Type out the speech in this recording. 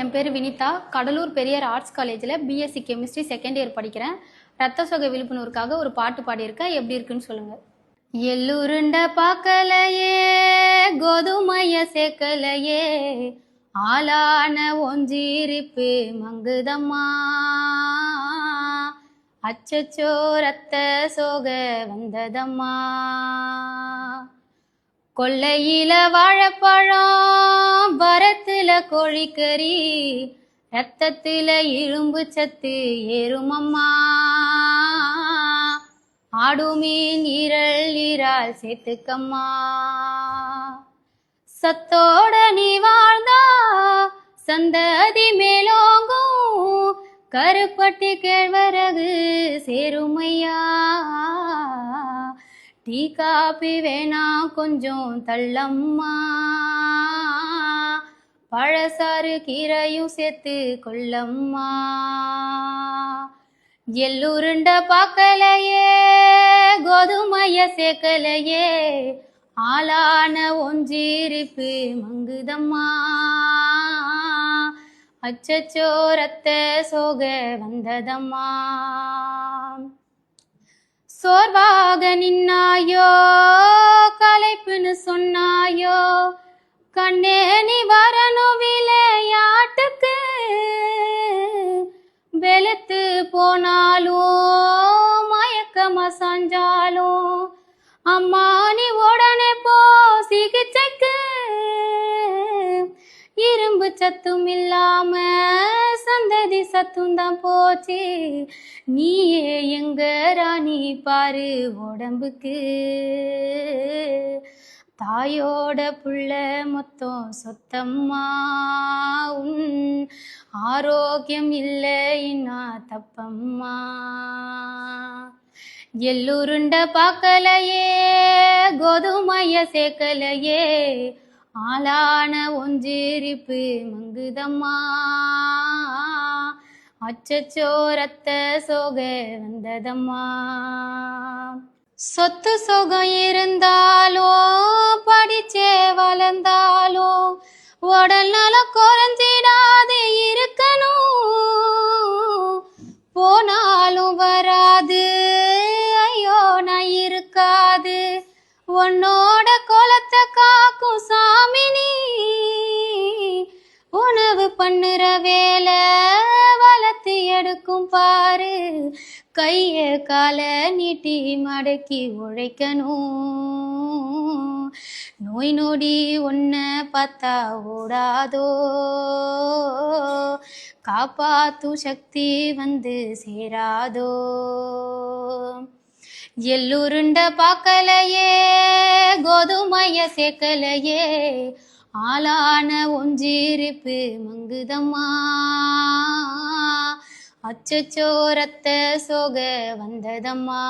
என் பேர் வினிதா. கடலூர் பெரியார் ஆர்ட்ஸ் காலேஜில் BSc chemistry second year படிக்கிறேன். ரத்த சொகை விழிப்புணர்வுக்காக ஒரு பாட்டு பாடியிருக்கேன். எப்படி இருக்குன்னு சொல்லுங்கள் எள்ளுருண்ட பார்க்கலையே கோதுமைய சேர்க்கலையே ஆளான ஒஞ்சிருப்பு மங்குதம்மா. அச்சச்சோ ரத்த சோக வந்ததம்மா. கொள்ளையில வாழைப்பழம் வரத்துல கோழிக்கறி ரத்தத்துல இரும்பு சத்து ஏறுமம்மா ஆடுமீன் ஈரல் ஈரால் சேர்த்துக்கம்மா சத்தோட நீ வாழ்ந்தா சந்ததி மேலோங்கும் கருப்பட்டி கேழ்வரகு சேருமையா. டீ காபி வேணா கொஞ்சம் தள்ளம்மா. பழசாறு கீரையும் சேர்த்து கொள்ளம்மா. எல்லுருண்ட பார்க்கலையே கோதுமைய சேர்க்கலையே. ஆளான ஒஞ்சிருப்பு மங்குதம்மா. அச்சச்சோ ரத்த சோக வந்ததம்மா. சோர்வாக நின்னாயோ? கலைப்புன்னு சொன்னாயோ? கண்ணே நீ வரணும் விளையாட்டுக்கு வெளுத்து போனாலும் மயக்கமா சாஞ்சாலும் அம்மா நீ உடனே சத்தும் இல்லாம சந்ததி சத்தும் தான் போச்சு. நீயே எங்க ராணி பாரு உடம்புக்கு. தாயோட புள்ள மொத்தம் சொத்தம்மா உன். ஆரோக்கியம் இல்லைன்னா தப்பம்மா. எல்லுருண்ட பார்க்கலையே கோதுமைய சேர்க்கலையே. ஆளான ஒஞ்சிரிப்பு மங்குதம்மா. அச்சச்சோ ரத்த சோக வந்ததம்மா. சொத்து சுகம் இருந்தாலோ படிச்சே வளர்ந்தாலோ உடல் நலம் குறைஞ்சு எடுக்கும் பாரு. கைய கால நீட்டி மடக்கி உழைக்கணும். நோய் நொடி ஒன்ன பார்த்தா ஓடாதோ. காப்பாத்து சக்தி வந்து சேராதோ. எல்லுருண்ட பார்க்கலையே கோதுமைய சேர்க்கலையே. ஆளான ஒஞ்சிருப்பு மங்குதம்மா. அச்சச்சோ ரத்த சோக வந்ததம்மா.